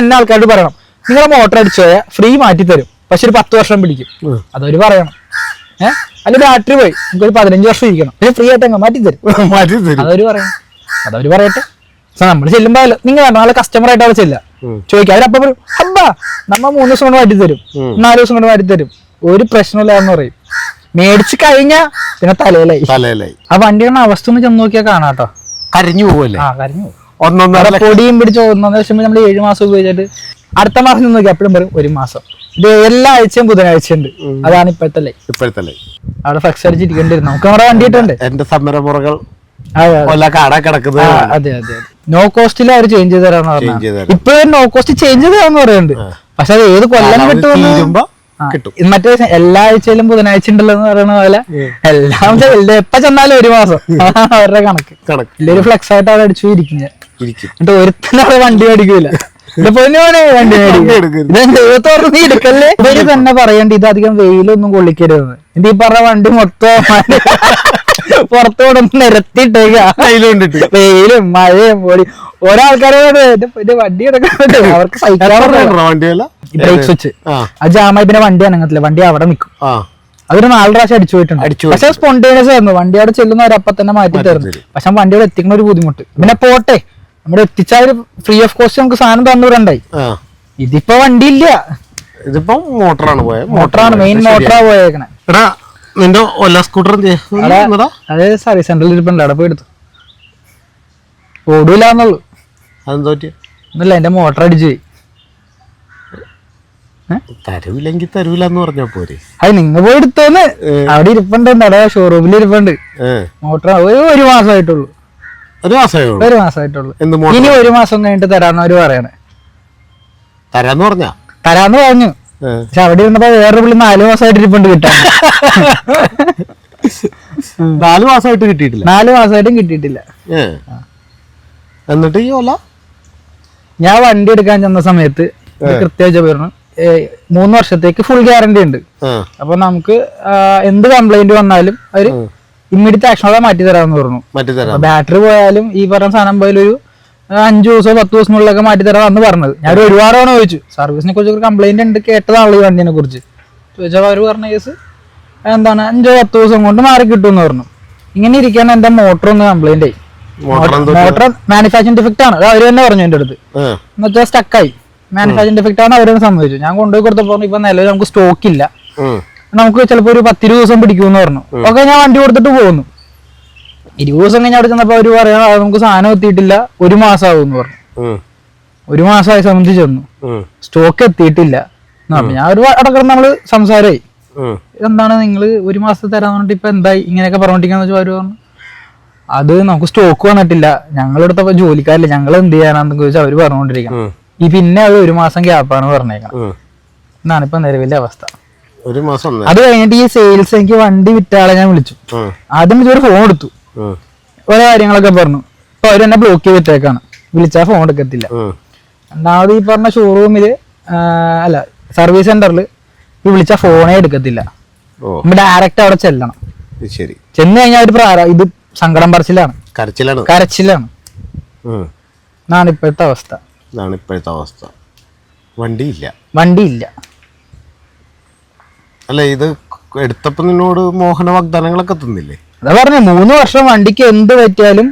തന്നെ ആൾക്കാരോട് പറയണം. നിങ്ങൾ മോട്ടർ അടിച്ചു പോയാൽ ഫ്രീ മാറ്റി തരും. പക്ഷെ ഒരു പത്ത് വർഷം പിടിക്കും. അതൊരു പറയണം. ഏഹ് അല്ല ബാറ്ററി പോയി. നിങ്ങൾക്ക് ഒരു പതിനഞ്ച് വർഷം ഇരിക്കണം. പക്ഷെ ഫ്രീ ആയിട്ട് അങ്ങ് മാറ്റി തരും. മാറ്റി തരും. അതവര് പറയണം. അതവര് പറയട്ടെ. നമ്മൾ ചെല്ലുമ്പോ നിങ്ങൾ നാളെ കസ്റ്റമർ ആയിട്ട് അവിടെ ചെല്ല. ചോദിക്കാം. അവരപ്പം പറയും അബ്ബാ നമ്മ മൂന്ന് ദിവസം കൊണ്ട് മാറ്റി തരും. നാല് ദിവസം കൊണ്ട് മാറ്റി തരും. ഒരു പ്രശ്നമില്ല എന്ന് പറയും. മേടിച്ചു കഴിഞ്ഞാ പിന്നെ തലയിലായി. തലയിലായി. ആ വണ്ടിയുടെ അവസ്ഥ ഒന്ന് ചെന്ന് നോക്കിയാൽ കാണാട്ടോ. കരിഞ്ഞു പോവല്ലേ? ആ കരഞ്ഞു പോകും. ഒന്നൊന്നര പൊടിയും പിടിച്ച് ഒന്നൊന്നര ലക്ഷം നമ്മൾ ഏഴ് മാസം ഉപയോഗിച്ചിട്ട് അടുത്ത മാസം നോക്കി എപ്പോഴും പറയും ഒരു മാസം. ഇത് എല്ലാ ആഴ്ചയും ബുധനാഴ്ച ഉണ്ട്. അതാണ് ഇപ്പോഴത്തെ ലൈ ഇപ്പോഴത്തെ അവിടെ ഫ്ലക്സ് അടിച്ചിരിക്കേണ്ടിരുന്നു നമുക്ക് നമ്മുടെ വണ്ടിയിട്ടുണ്ട് എന്റെ സമരമുറകൾ നോ കോസ്റ്റിൽ അവർ ചേഞ്ച് ചെയ്ത് തരാന്ന് പറഞ്ഞു. തരാം. ഇപ്പോഴും നോ കോസ്റ്റ് ചേഞ്ച് ചെയ്ത് തരാന്ന് പറയുന്നുണ്ട് പക്ഷെ അത് ഏത് കൊല്ലം കിട്ടും. മറ്റേ എല്ലാ ആഴ്ചയിലും ബുധനാഴ്ച ഉണ്ടല്ലോ എന്ന് പറയുന്ന പോലെ എല്ലാം എപ്പ ചെന്നാലും ഒരു മാസം. അവരുടെ കണക്ക്. കണക്ക്. വലിയൊരു ഫ്ലെക്സ് ആയിട്ട് അവിടെ അടിച്ചു ഇരിക്കുന്നത് ഇരിക്കും. എന്നിട്ട് ഒരുത്തനാണ് വണ്ടി മേടിക്കൂല. ഇത് പൊന്നുമാണ് വണ്ടി ദൈവത്തോട് നീ എടുക്കല്ലേ? ഇവർ തന്നെ പറയണ്ട ഇത് അധികം വെയിലൊന്നും കൊള്ളിക്കരുതെന്ന്. ഇത് ഈ പറഞ്ഞ വണ്ടി മൊത്തം പുറത്തോടെ നിരത്തിയിട്ടേക്ക. കയ്യിലുണ്ടിട്ട് വെയിലും മഴയും പൊടി. എന്റെ വണ്ടി എടുക്കാൻ അവർക്ക് ബ്രേക്ക് സ്വിച്ച് ആ ജാമായി പിന്നെ വണ്ടി അനങ്ങത്തില്ല. വണ്ടി അവിടെ നിൽക്കും. അതൊരു നാല് പ്രാവശ്യം അടിച്ചു പോയിട്ടുണ്ട്. അടിച്ചു പക്ഷെ സ്പോണ്ടേനിയസ് ആയിരുന്നു. വണ്ടി അവിടെ ചെല്ലുന്നവർ അപ്പൊ തന്നെ മാറ്റി തരുന്നു തരും. പക്ഷെ വണ്ടി അവിടെ എത്തിക്കുന്ന ഒരു ബുദ്ധിമുട്ട്. പിന്നെ പോട്ടെ. നമ്മുടെ എത്തിച്ചാൽ ഫ്രീ ഓഫ് കോസ്റ്റ് നമുക്ക് സാധനം തന്നുവിടണ്ടായി ആ. ഇതിപ്പോ വണ്ടി ഇല്ല ഇതിപ്പോ മോട്ടറാണ് പോയത് മോട്ടറാണ് മെയിൻ മോട്ടറാ പോയേക്കണേ. എടാ നിന്റെ ഒല്ല സ്കൂട്ടർ അത് സർവീസ് സെന്ററിൽ ഇരിപ്പുണ്ട്. അവിടെ പോയി എടുത്തു. ഓടൂല എന്നുള്ളു. അതെന്താ പറ്റിയ? ഒന്നുമില്ല എന്റെ മോട്ടർ അടിച്ചു പോയി. തരൂലെങ്കിൽ തരൂല എന്ന് പറഞ്ഞാ പോരെ. അത് നിങ്ങ പോയി എടുത്തോന്ന്. അവിടെ ഇരിപ്പുണ്ട് ഷോറൂമിൽ ഇരിപ്പുണ്ട്. മോട്ടർ ഒരു മാസമായിട്ടുള്ളൂ. ഒരു മാസമേ ഒരു മാസമായിട്ടുള്ളൂ. ഇനി ഒരു മാസം കഴിഞ്ഞിട്ട് തരാന്ന് അവർ പറയണേ. തരാന്ന് പറഞ്ഞ? തരാന്ന് പറഞ്ഞു. പക്ഷെ അവിടെ ഇരുന്നപ്പോ വേറൊരു പുള്ളി നാല് മാസമായിട്ട് ഇരിപ്പുണ്ട് കിട്ടാൻ. നാല് മാസമായിട്ട് കിട്ടിയിട്ടില്ല. നാലു മാസമായിട്ടും കിട്ടിയിട്ടില്ല. എന്നിട്ട് ഈ ഓല ഞാൻ വണ്ടി എടുക്കാൻ ചെന്ന സമയത്ത് കൃത്യമായി പറഞ്ഞു മൂന്ന് വർഷത്തേക്ക് ഫുൾ ഗ്യാരണ്ടി ഉണ്ട്. അപ്പൊ നമുക്ക് എന്ത് കംപ്ലൈന്റ് വന്നാലും അവർ ഇമ്മീഡിയറ്റ് ആക്ഷനോടെ മാറ്റി തരാമെന്ന് പറഞ്ഞു. മാറ്റി തരാം. ബാറ്ററി പോയാലും ഈ പറഞ്ഞ സാധനം പോയാലും ഒരു അഞ്ചു ദിവസമോ പത്ത് ദിവസത്തിനുള്ളിലൊക്കെ മാറ്റി തരാമെന്ന് പറഞ്ഞത്. ഞാൻ ഒരു ഒരുപാട് തവണ ചോദിച്ചു സർവീസിനെ കുറിച്ച് ഒരു കംപ്ലൈന്റ് ഉണ്ട് കേട്ടതാണല്ലോ ഈ വണ്ടിനെ കുറിച്ച്? ചോദിച്ചാൽ അവർ പറഞ്ഞ കേസ് എന്താണ് അഞ്ചോ പത്ത് ദിവസം കൊണ്ട് മാറി കിട്ടുമെന്ന് പറഞ്ഞു. ഇങ്ങനെ ഇരിക്കാൻ എന്റെ മോട്ടർ ഒന്ന് കംപ്ലൈന്റ് ആയി. മോട്ടർ മാനുഫാക്ചറിംഗ് ഡിഫക്റ്റ് ആണ്. അത് അവർ തന്നെ പറഞ്ഞു എന്റെ അടുത്ത്. എന്നുവെച്ചാൽ സ്റ്റക്കായി മാനുഫാക്ചറിംഗ് ഡിഫക്റ്റ് ആണ് അവരൊന്ന് സമ്മതിച്ചു. ഞാൻ കൊണ്ടുപോയി കൊടുത്തപ്പോൾ ഇപ്പൊ നിലവിൽ നമുക്ക് സ്റ്റോക്ക് ഇല്ല. നമുക്ക് ചിലപ്പോൾ ഒരു പത്തിരുപത് ദിവസം പിടിക്കുമെന്ന് പറഞ്ഞു. ഓക്കെ ഞാൻ വണ്ടി കൊടുത്തിട്ട് പോകുന്നു. ഇരുപത് ദിവസം കഴിഞ്ഞ് അവിടെ ചെന്നപ്പോൾ അവർ പറയാം നമുക്ക് സാധനം എത്തിയിട്ടില്ല ഒരു മാസം ആവും പറഞ്ഞു ഒരു മാസമായി സംബന്ധിച്ച് ചെന്നു. സ്റ്റോക്ക് എത്തിയിട്ടില്ല. ഞാൻ ഒരു അടക്കം നമ്മൾ സംസാരമായി എന്താണ് നിങ്ങൾ ഒരു മാസത്തെ തരാന്ന് പറഞ്ഞിട്ട് ഇപ്പൊ എന്തായി? ഇങ്ങനെയൊക്കെ പറഞ്ഞോണ്ടിരിക്കാന്ന് വെച്ചാൽ അവർ പറഞ്ഞു. അത് നമുക്ക് സ്റ്റോക്ക് വന്നിട്ടില്ല. ഞങ്ങളെടുത്തപ്പോ ജോലിക്കാരില്ല. ഞങ്ങൾ എന്ത് ചെയ്യാനാന്ന് ചോദിച്ചാൽ അവർ പറഞ്ഞുകൊണ്ടിരിക്കണം ഈ പിന്നെ അത് ഒരു മാസം ഗ്യാപ്പാണ് പറഞ്ഞേക്കണം ഉം. എന്നാണ് ഇപ്പൊ നിലവിലെ അവസ്ഥ. ഒരു മാസം. അത് കഴിഞ്ഞിട്ട് ഈ സെയിൽസ് എനിക്ക് വണ്ടി വിറ്റാളെ ഞാൻ വിളിച്ചു. ആദ്യം ഒരു ഫോൺ എടുത്തു. ഓരോ കാര്യങ്ങളൊക്കെ പറഞ്ഞു. അപ്പൊ അവർ എന്നെ ബ്ലോക്ക് ചെയ്തിട്ടേക്കാണ്. വിളിച്ചാൽ ഫോൺ എടുക്കത്തില്ല. രണ്ടാമത് ഈ പറഞ്ഞ ഷോറൂമിൽ അല്ല സർവീസ് സെന്ററിൽ ഈ വിളിച്ച ഫോണേ എടുക്കത്തില്ല. ഡയറക്റ്റ് അവിടെ ചെല്ലണം. ശരി. ചെന്ന് കഴിഞ്ഞാൽ ഒരു പ്രാര ഇത് സങ്കടം പറച്ചിലാണ്. കരച്ചിലാണ്. കരച്ചിലാണ്. ഇപ്പോഴത്തെ അവസ്ഥ. ഇപ്പോഴത്തെ അവസ്ഥ. വണ്ടിയില്ല. വണ്ടിയില്ല. അല്ല ഇത് എടുത്തപ്പോ നിന്നോട് മോഹന വാഗ്ദാനങ്ങളൊക്കെ തന്നില്ലേ? അതാ പറഞ്ഞു മൂന്ന് വർഷം വണ്ടിക്ക് എന്ത് പറ്റിയാലും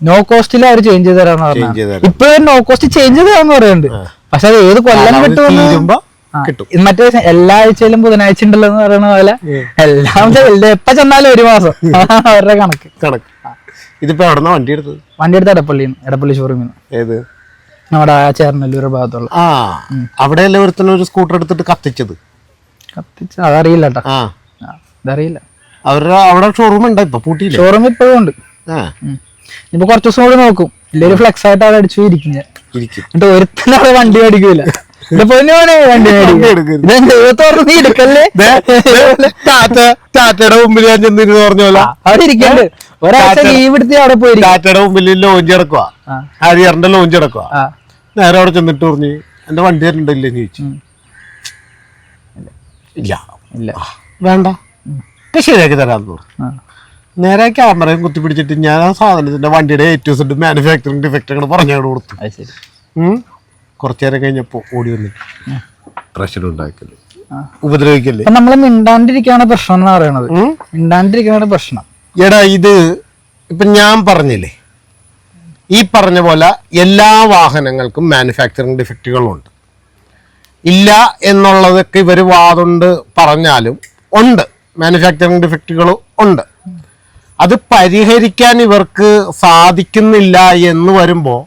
നോ കോസ്റ്റിൽ അവർ ചേഞ്ച് ചെയ്ത് തരാന്ന് പറഞ്ഞു. ഇപ്പൊ ഇപ്പോഴും നോ കോസ്റ്റ് ചേഞ്ച് ചെയ്ത് തരാന്ന് പറയുന്നുണ്ട് പക്ഷെ അത് ഏത് കൊല്ലം കിട്ടും കിട്ടുമെന്ന് മറ്റേ എല്ലാ ആഴ്ചയിലും ബുധനാഴ്ച ഉണ്ടല്ലോ എന്ന് പറയുന്ന പോലെ എല്ലാം എപ്പ ചെന്നാലും ഒരു മാസം. അവരുടെ കണക്ക്. കണക്ക്. ഇതിപ്പോ എവിടെ വണ്ടി എടുത്തത്? വണ്ടി എടുത്ത എടപ്പള്ളി എടപ്പള്ളി ഷോറൂമിൽ ഏത്? നമ്മുടെ ചേർന്നല്ലൂർ ഭാഗത്തുള്ള. ആ. അവിടെയല്ലേ ഒരു സ്കൂട്ടർ എടുത്തിട്ട് കത്തിച്ചത്? കത്തിച്ച് അതറിയില്ല കേട്ടോ ആ അവരുടെ അവിടെ ഷോറൂം ഉണ്ടോ? ഇപ്പൊ പൂട്ടിയില്ല? ഷോറൂം ഇപ്പോഴും ഉണ്ട്. ആ. ഉം. കുറച്ച് ദിവസം കൂടി നോക്കും. ഇല്ലൊരു ഫ്ലെക്സ് ആയിട്ട് അവിടെ അടിച്ചു ഇരിക്കും ഞാൻ. ഇരിക്കും. എന്നിട്ട് വണ്ടി മേടിക്കൂല. ഇത് പൊന്നുമാണ് വണ്ടി ടാറ്റയുടെ മുമ്പിൽ ഞാൻ ചെന്നിരുന്ന് പോലെ അവിടെ ഇരിക്കണ്ട്. ഒരാഴ്ച ലീവ് എടുത്ത് അവിടെ പോയിരിക്കും ടാറ്റയുടെ മുമ്പിൽ ലോഞ്ച് കിടക്കുക. ഹരിയറിന്റെ ലോഞ്ച് കിടക്കുക നേരെ അവിടെ ചെന്നിട്ട് പറഞ്ഞു എന്റെ വണ്ടി തരണ്ടല്ലേ ചോദിച്ചു. ഇല്ല. ഇല്ല. വേണ്ട. ഇപ്പൊ ശരിയാക്കി തരാന്ന് പറഞ്ഞു നേരെ ക്യാമറയും കുത്തിപ്പിടിച്ചിട്ട് ഞാൻ ആ സാധനത്തിന്റെ വണ്ടിയുടെ ഏറ്റവും സെഡ് മാനുഫാക്ചറിങ് ഡിഫക്റ്റ് അങ്ങനെ പറഞ്ഞു കൊടുത്തു. അത് ശരി. ഉം. കുറച്ചു നേരം കഴിഞ്ഞപ്പോ ഓടി വന്നിട്ട് പ്രശ്നം ഉണ്ടാക്കൽ. ഉപദ്രവിക്കല്ലേ? നമ്മൾ മിണ്ടാണ്ടിരിക്കാണ് പ്രശ്നം എന്ന് പറയണത്? മിണ്ടാണ്ടിരിക്കാണ് പ്രശ്നം. എടാ ഇത് ഇപ്പൊ ഞാൻ പറഞ്ഞില്ലേ? ഈ പറഞ്ഞ പോലെ എല്ലാ വാഹനങ്ങൾക്കും മാനുഫാക്ചറിങ് ഡിഫക്റ്റുകളുണ്ട് ഇല്ല എന്നുള്ളതൊക്കെ ഇവർ വാതുണ്ട് പറഞ്ഞാലും ഉണ്ട്. മാനുഫാക്ചറിങ് ഡിഫക്റ്റുകൾ ഉണ്ട്. അത് പരിഹരിക്കാൻ ഇവർക്ക് സാധിക്കുന്നില്ല എന്ന് വരുമ്പോൾ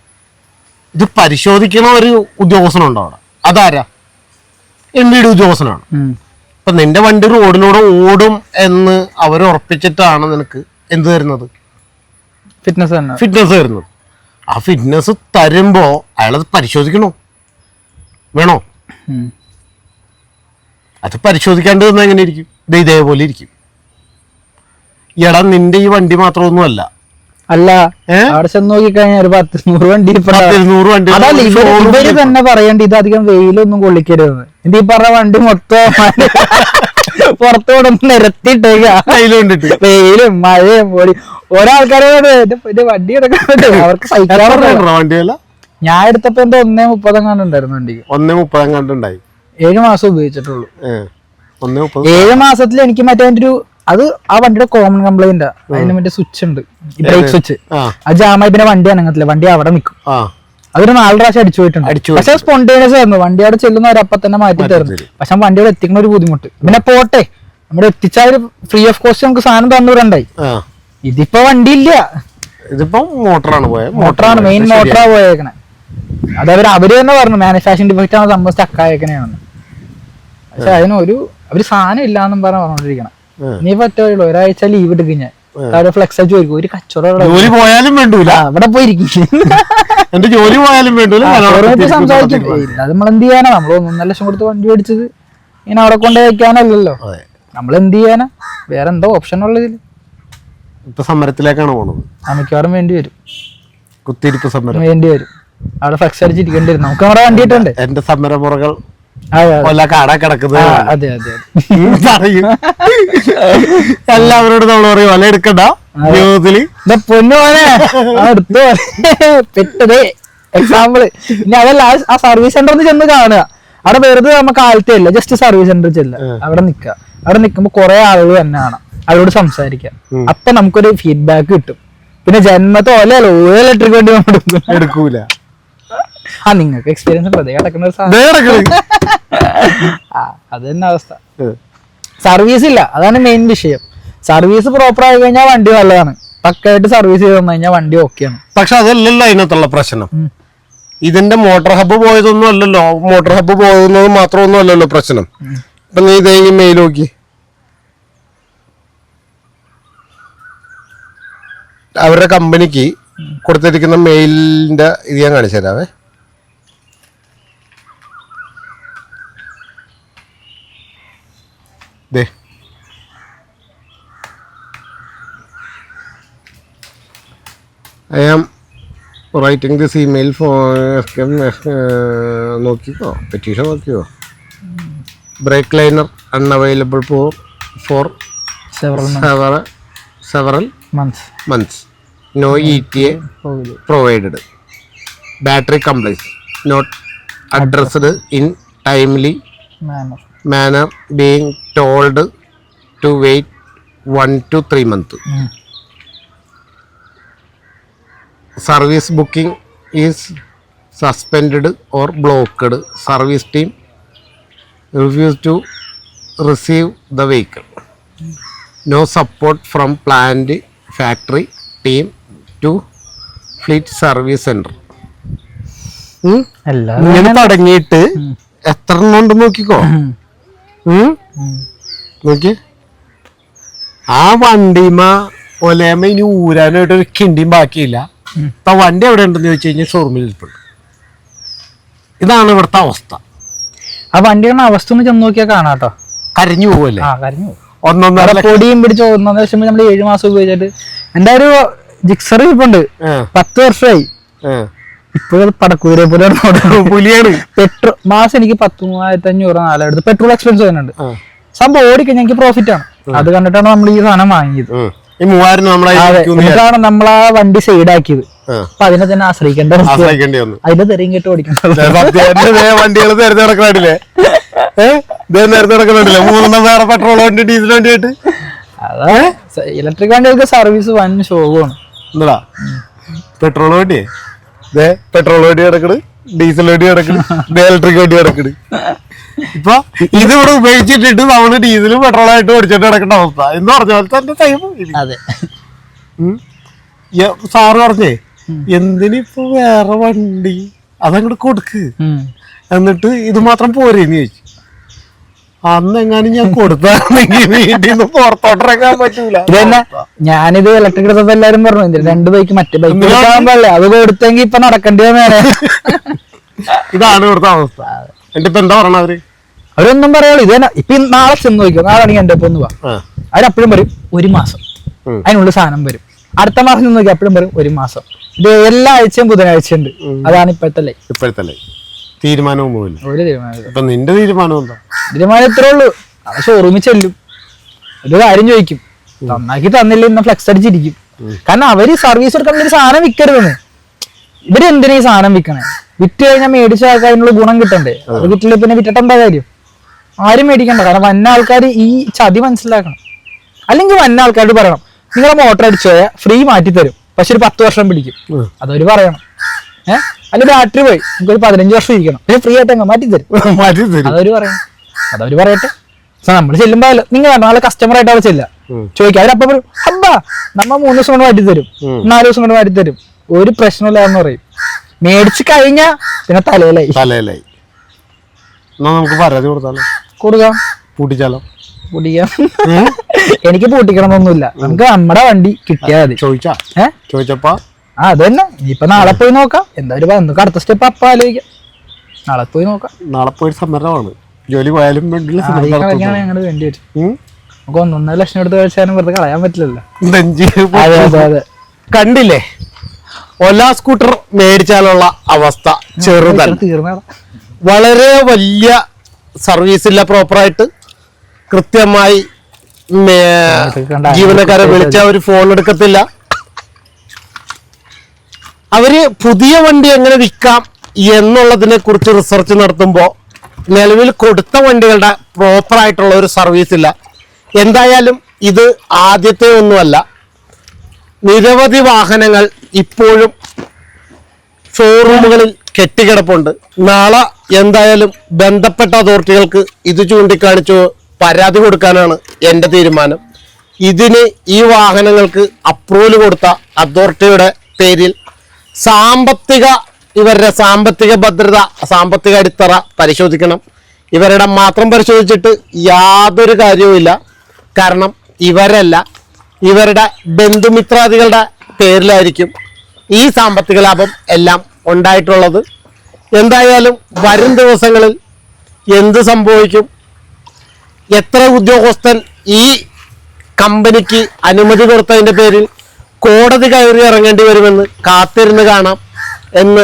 ഇത് പരിശോധിക്കണ ഒരു ഉദ്യോഗസ്ഥനുണ്ടോ അവിടെ? അതാരാ? എം വിയുടെ ഉദ്യോഗസ്ഥനാണ്. ഇപ്പൊ നിന്റെ വണ്ടി റോഡിലൂടെ ഓടും എന്ന് അവർ ഉറപ്പിച്ചിട്ടാണ് നിനക്ക് എന്ത് തരുന്നത്? ഫിറ്റ്നസ് ഫിറ്റ്നസ് തരുന്നത്. ആ ഫിറ്റ്നസ് തരുമ്പോ അയാളത് പരിശോധിക്കണോ? വേണോ. അത് പരിശോധിക്കാണ്ട് തന്നെ എങ്ങനെ ഇരിക്കും ഇത് ഇതേപോലെ ഇരിക്കും. എടാ നിന്റെ ഈ വണ്ടി മാത്രമൊന്നുമല്ല. അല്ല അല്ല അവിടെ ചെന്ന് നോക്കിക്കഴിഞ്ഞാൽ ഒരു പത്ത് നൂറ് വണ്ടി ഇരുന്നൂറ് വണ്ടി അതല്ല ഇവർ തന്നെ പറയണ്ട ഇത് അധികം വെയിലൊന്നും കൊള്ളിക്കരുത് ഇത് ഈ പറഞ്ഞ വണ്ടി മൊത്തം പുറത്തോടെ നിരത്തിയിട്ടേക്ക കയ്യിൽ കൊണ്ടിട്ട്. വെയിലും മഴയും പൊടി. ഒരാൾക്കാരോട് എന്റെ വണ്ടി എടുക്കാൻ അവർക്ക് സൈക്കിൾ പറ്റില്ല. ഞാൻ എടുത്തപ്പോ എന്തോ ഒന്നേ മുപ്പതും കണ്ടുണ്ടായിരുന്നു വണ്ടിക്ക്. ഒന്നേ മുപ്പതും കണ്ടുണ്ടായി ഏഴ് മാസം ഉപയോഗിച്ചിട്ടുള്ളൂ. ഒന്നേ മുപ്പത് ഏഴ് മാസത്തിൽ എനിക്ക് മറ്റേ അതിന്റെ ഒരു അത് ആ വണ്ടിയുടെ കോമൺ കംപ്ലൈന്റ് അതിന് മറ്റേ സ്വിച്ച് ഉണ്ട്. ബ്രേക്ക് സ്വിച്ച് ആ. അത് ജാമായി പിന്നെ വണ്ടി അനങ്ങത്തില്ല. വണ്ടി അവിടെ നിൽക്കും. അതൊരു നാല് പ്രാവശ്യം അടിച്ചു പോയിട്ടുണ്ട്. പക്ഷെ സ്പോണ്ടേനിയസ് ആയിരുന്നു. വണ്ടി അവിടെ ചെല്ലുന്ന അവരപ്പ തന്നെ മാറ്റി തരുന്നു. തരും. പക്ഷെ വണ്ടി അവിടെ എത്തിക്കുന്ന ഒരു ബുദ്ധിമുട്ട്. പിന്നെ പോട്ടെ. നമ്മുടെ എത്തിച്ചാൽ ഫ്രീ ഓഫ് കോസ്റ്റ് നമുക്ക് സാധനം തന്നൂരണ്ടായി. ഇതിപ്പോ വണ്ടി ഇല്ല. ഇതിപ്പോ മോട്ടറാണ് പോയത് മോട്ടറാണ് മെയിൻ മോട്ടറാ പോയേക്കണേ. അത് അവർ അവർ തന്നെ പറഞ്ഞു മാനുഫാക്ചറിംഗ് ഡിഫക്റ്റ് ആണ് സംഭവം സ്റ്റക്കായേക്കണെന്ന് പക്ഷെ അതിന് ഒരു അവർ സാധനം ഇല്ലാന്നും പറഞ്ഞ പറഞ്ഞോണ്ടിരിക്കണം. നീ പറ്റുള്ളൂ ഒരാഴ്ച ലീവ് എടുക്കും ഞാൻ അവിടെ ഫ്ലെക്സ് അടിച്ച് ചോദിക്കും ഒരു കച്ചവടം ജോലി പോയാലും വേണ്ടൂല. അവിടെ പോയിരിക്കും. എന്റെ ജോലി പോയാലും വേണ്ടൂല. സംസാരിക്കും. അത് നമ്മൾ എന്ത് ചെയ്യാനാ? നമ്മൾ ഒന്നൊന്നര ലക്ഷം കൊടുത്ത് വണ്ടി മേടിച്ചത്. ഇങ്ങനെ അവിടെ കൊണ്ട് വെക്കാനല്ലല്ലോ. അതെ. നമ്മൾ എന്ത് ചെയ്യാനാ? വേറെ എന്തോ ഓപ്ഷൻ ഉള്ളതിൽ ഇപ്പൊ സമരത്തിലേക്കാണ് പോണത്. മിക്കവാറും വേണ്ടി വരും. കുത്തിരിപ്പ് സമരം. വേണ്ടി വരും. അവിടെ ഫ്ലക്സ് അടിച്ചിരിക്കേണ്ടി വരും നമുക്ക് നമ്മുടെ വണ്ടി ഇട്ടുണ്ട് എന്റെ സമരമുറകൾ കാട കിടക്കുന്നത്. പറയും. എല്ലാവരോടും നമ്മൾ പറയും വല എടുക്കണ്ട ജീവിതത്തിൽ. എടുത്തു. പെട്ടതേ എക്സാമ്പിൾ ഇനി അതല്ല ആ- സർവീസ് സെന്ററിൽ ചെന്ന് കാണുക. അവിടെ വെറുതെ നമ്മ ഇല്ല ജസ്റ്റ് സർവീസ് സെന്ററിൽ ചെല്ലുക. അവിടെ നിൽക്കുക. അവിടെ നിൽക്കുമ്പോൾ കുറെ ആളുകൾ തന്നെ കാണാം. അവരോട് സംസാരിക്കാം. അപ്പൊ നമുക്കൊരു ഫീഡ്ബാക്ക് കിട്ടും. പിന്നെ ജന്മത്തെ ഓലല്ലോ ഓല ഇലക്ട്രിക് വേണ്ടി നമ്മൾ എടുക്കൂല. ആ നിങ്ങൾക്ക് എക്സ്പീരിയൻസ് ഉണ്ട്? കിടക്കുന്ന ഒരു സാധനം. അത് തന്നെ അവസ്ഥ. സർവീസ് ഇല്ല. അതാണ് മെയിൻ വിഷയം. സർവീസ് പ്രോപ്പർ ആയി കഴിഞ്ഞാൽ വണ്ടി നല്ലതാണ്. പക്കായിട്ട് സർവീസ് ചെയ്ത് തന്നു കഴിഞ്ഞാൽ വണ്ടി ഓക്കെയാണ് പക്ഷെ അതല്ലല്ലോ അതിനകത്തുള്ള പ്രശ്നം. ഇതിന്റെ മോട്ടോർ ഹബ്ബ് പോയതൊന്നും അല്ലല്ലോ. മോട്ടോർ ഹബ്ബ് പോകുന്നത് മാത്രമൊന്നും അല്ലല്ലോ പ്രശ്നം. ഇപ്പൊ നീ ഇതേ മെയിൽ നോക്കി. അവരുടെ കമ്പനിക്ക് കൊടുത്തിരിക്കുന്ന മെയിലിന്റെ ഇത് ഞാൻ കാണിച്ചു തരാവേ ദേ. I am writing this email for നോക്കിക്കോ പെറ്റീഷൻ നോക്കിയോ brake liner unavailable for for several several months months. No E T A provided. Battery complaints. Not addressed in timely manner manner being told to wait one two three month service booking is suspend or blocked service team refuse to receive the vehicle no support from plant factory team to fleet service centre ഇങ്ങനെ തുടങ്ങിയിട്ട് എത്ര എണ്ണം ഉണ്ട് നോക്കിക്കോ? നോക്കി. ആ വണ്ടിമ ഒലേമ ഇനി ഊരാനായിട്ട് ഒരു കിണ്ടിയും ബാക്കിയില്ല. ഇപ്പൊ വണ്ടി എവിടെ ഉണ്ടെന്ന് ചോദിച്ചു കഴിഞ്ഞാൽ ഷോറൂമിൽ ഇരിപ്പുണ്ട്. ഇതാണ് ഇവിടുത്തെ അവസ്ഥ. ആ വണ്ടിയുടെ അവസ്ഥ ഒന്ന് ചെന്ന് നോക്കിയാൽ കാണാട്ടോ കരഞ്ഞു പോവല്ലേ? ആ കരഞ്ഞു ഒന്നൊന്നര പൊടിയും പിടിച്ച് ഒന്നൊന്നര ലക്ഷം നമ്മൾ ഏഴ് മാസം ഉപയോഗിച്ചിട്ട്. എന്റെ ഒരു ജിക്സർ ഇരിപ്പുണ്ട്. പത്ത് വർഷമായി. ഇപ്പോഴത് പടക്കുതിരെ പോലെ പുലിയാണ്. പെട്രോൾ മാസം എനിക്ക് പത്ത് മൂവായിരത്തി അഞ്ഞൂറ് നാലായിരത്തി പെട്രോൾ എക്സ്പെൻസ് വരുന്നുണ്ട് സംഭവം ഓടിക്കഴിഞ്ഞാൽ എനിക്ക് പ്രോഫിറ്റ് ആണ്. അത് കണ്ടിട്ടാണ് നമ്മൾ ഈ സാധനം വാങ്ങിയത്. ഈ മൂവായിരം നമ്മളെ നമ്മൾ ആ വണ്ടി സൈഡാക്കിയത് അപ്പൊ അതിനെ തന്നെ ആശ്രയിക്കേണ്ട അവസ്ഥ. ആശ്രയിക്കേണ്ടി വന്നു. അതിന്റെ തെറിയും കേട്ട് ഓടിക്കണം. വണ്ടികൾ നേരത്തെ നടക്കണില്ലേ ഏഹ് നേരത്തെ നടക്കണില്ലേ മൂന്നെണ്ണം വേറെ പെട്രോൾ വണ്ടി ഡീസൽ വണ്ടി ആയിട്ട് ഇലക്ട്രിക് വണ്ടികൾക്ക് സർവീസ് വൻ ശോകമാണ് പെട്രോൾ വണ്ടിയേ? പെട്രോൾ വണ്ടി കിടക്കണ് ഡീസൽ വണ്ടി കിടക്കണ് ഇലക്ട്രിക് വണ്ടി കിടക്കണ്. ഇപ്പൊ ഇതിവിടെ ഉപയോഗിച്ചിട്ടിട്ട് നമ്മൾ ഡീസലും പെട്രോളായിട്ട് ഓടിച്ചിട്ട് കിടക്കേണ്ട അവസ്ഥ. എന്ന് പറഞ്ഞ പോലെ തന്നെ ടൈം അതെ. സാറ് പറഞ്ഞേ എന്തിനിപ്പോ വേറെ വണ്ടി? അതങ്ങോട്ട് കൊടുക്ക്. എന്നിട്ട് ഇത് മാത്രം പോരേന്ന് ചോദിച്ചു. അന്ന് എങ്ങാനും ഞാൻ കൊടുത്താണെങ്കിൽ വീട്ടിൽ നിന്ന് പുറത്തോട്ടിറങ്ങാൻ പറ്റൂല. ഞാനിത് ഇലക്ട്രിക് എടുത്തപ്പോ എല്ലാരും പറഞ്ഞു രണ്ട് ബൈക്ക് മറ്റേ ബൈക്ക് പാടില്ല അത് കൊടുത്തെങ്കിൽ ഇപ്പൊ നടക്കേണ്ടി നേരെ ഇതാണ് ഇവിടുത്തെ അവസ്ഥ. എന്റെ ഇപ്പൊ എന്താ പറഞ്ഞ അവർ? അവരൊന്നും പറയാളൂ ഇത് തന്നെ ഇപ്പൊ നാളെ ചെന്ന് നോക്കിയോ നാളെ ആണെങ്കിൽ എന്റെ ഒപ്പം ഒന്ന് പോവാ. അവരപ്പോഴും പറയും ഒരു മാസം. അതിനുള്ള അതിനുള്ളിൽ സാധനം വരും. അടുത്ത മാസം ചെന്ന് നോക്കി അപ്പഴും പറയും ഒരു മാസം. ഇത് എല്ലാ ആഴ്ചയും ബുധനാഴ്ച ഉണ്ട് അതാണ് ഇപ്പോഴത്തെ ഇപ്പോഴത്തെ തീരുമാനവും പോകില്ല ഒരു തീരുമാനം ഇപ്പൊ നിന്റെ തീരുമാനം എന്താ? ഇത്രേ ഉള്ളൂ. അത് ഷോറൂമിൽ ചെല്ലും. ഒരു കാര്യം ചോദിക്കും. നന്നാക്കി തന്നില്ല ഇന്ന് ഫ്ലെക്സ് അടിച്ചിരിക്കും. കാരണം അവർ സർവീസ് എടുക്കാൻ ഒരു സാധനം വിൽക്കരുതെന്ന് ഇവർ എന്തിനാ ഈ സാധനം വിൽക്കണേ വിറ്റ് കഴിഞ്ഞാൽ മേടിച്ച ആൾക്കാർ അതിനുള്ള ഗുണം കിട്ടണ്ടേ? അത് വിറ്റില്ല പിന്നെ വിറ്റിട്ടെന്താ കാര്യം? ആരും മേടിക്കണ്ട. കാരണം വന്ന ആൾക്കാർ ഈ ചതി മനസ്സിലാക്കണം. അല്ലെങ്കിൽ വന്ന ആൾക്കാരോട് പറയണം നിങ്ങളെ മോട്ടർ അടിച്ചു പോയാൽ ഫ്രീ മാറ്റി തരും. പക്ഷെ ഒരു പത്ത് വർഷം പിടിക്കും. അതൊരു പറയണം. ഏഹ് അല്ല ബാറ്ററി പോയി. നിങ്ങൾക്ക് ഒരു പതിനഞ്ച് വർഷം ഇരിക്കണം. ഫ്രീ ആയിട്ട് മാറ്റി തരും. മാറ്റി തരും. അതവര് പറയണം. അതവര് പറയട്ടെ. നമ്മൾ ചെല്ലുമ്പോ നിങ്ങൾ നാളെ കസ്റ്റമർ ആയിട്ട് അവിടെ ചെല്ല. ചോദിക്കാം അവരപ്പ പറയും അബ്ബാ നമ്മ മൂന്ന് ദിവസം കൊണ്ട് മാറ്റി തരും. നാല് ദിവസം കൊണ്ട് മാറ്റി തരും. ഒരു പ്രശ്നമില്ല എന്ന് പറയും. മേടിച്ച് കഴിഞ്ഞാ പിന്നെ തലയിലായി. തലയിലായി. എന്നാ നമുക്ക് പരാതി കൊടുത്താലോ? കൊടുക്കാം. പൂട്ടിച്ചാലോ? പൂട്ടിക്കാം. എനിക്ക് പൂട്ടിക്കണമെന്നൊന്നുമില്ല. നമുക്ക് നമ്മുടെ വണ്ടി കിട്ടിയാൽ മതി. ചോദിച്ചാ? ഏഹ് ചോദിച്ചപ്പാ? ആ അത് തന്നെ. ഇനിയിപ്പൊ നാളെ പോയി നോക്കാം. എന്തായാലും നമുക്ക് അടുത്ത സ്റ്റെപ്പ് അപ്പ ആലോചിക്കാം. നാളെ പോയി നോക്കാം. നാളെ പോയി സമരമാണ് ജോലി പോയാലും വേണ്ടില്ല ആ, ഈ കണക്കാണ് ഞങ്ങൾ വേണ്ടി വരും. നമുക്ക് ഒന്നൊന്നര ലക്ഷം എടുത്ത് കഴിച്ചാലും വെറുതെ കളയാൻ പറ്റില്ലല്ലോ. കണ്ടില്ലേ? ഒല സ്കൂട്ടർ മേടിച്ചാലുള്ള അവസ്ഥ ചെറുതല്ല. വളരെ വലിയ സർവീസ് ഇല്ല പ്രോപ്പറായിട്ട് കൃത്യമായി ജീവനക്കാരെ വിളിച്ച ഒരു ഫോൺ എടുക്കത്തില്ല. അവർ പുതിയ വണ്ടി എങ്ങനെ വിൽക്കാം എന്നുള്ളതിനെ കുറിച്ച് റിസർച്ച് നടത്തുമ്പോൾ നിലവിൽ കൊടുത്ത വണ്ടികളുടെ പ്രോപ്പർ ആയിട്ടുള്ള ഒരു സർവീസ് ഇല്ല. എന്തായാലും ഇത് ആദ്യത്തെ ഒന്നുമല്ല. നിരവധി വാഹനങ്ങൾ ഇപ്പോഴും ഷോറൂമുകളിൽ കെട്ടിക്കിടപ്പുണ്ട്. നാളെ എന്തായാലും ബന്ധപ്പെട്ട അതോറിറ്റികൾക്ക് ഇത് ചൂണ്ടിക്കാണിച്ചു പരാതി കൊടുക്കാനാണ് എന്റെ തീരുമാനം. ഇതിന് ഈ വാഹനങ്ങൾക്ക് അപ്രൂവൽ കൊടുത്ത അതോറിറ്റിയുടെ പേരിൽ സാമ്പത്തിക ഇവരുടെ സാമ്പത്തിക ഭദ്രത സാമ്പത്തിക അടിത്തറ പരിശോധിക്കണം. ഇവരുടെ മാത്രം പരിശോധിച്ചിട്ട് യാതൊരു കാര്യവുമില്ല. കാരണം ഇവരല്ല. ഇവരുടെ ബന്ധുമിത്രാദികളുടെ പേരിലായിരിക്കും ഈ സാമ്പത്തിക ലാഭം എല്ലാം ഉണ്ടായിട്ടുള്ളത്. എന്തായാലും വരും ദിവസങ്ങളിൽ എന്ത് സംഭവിക്കും? എത്ര ഉദ്യോഗസ്ഥൻ ഈ കമ്പനിക്ക് അനുമതി കൊടുത്തതിന്റെ പേരിൽ കോടതി കയറി ഇറങ്ങേണ്ടി വരുമെന്ന് കാത്തിരുന്ന് കാണാം എന്ന്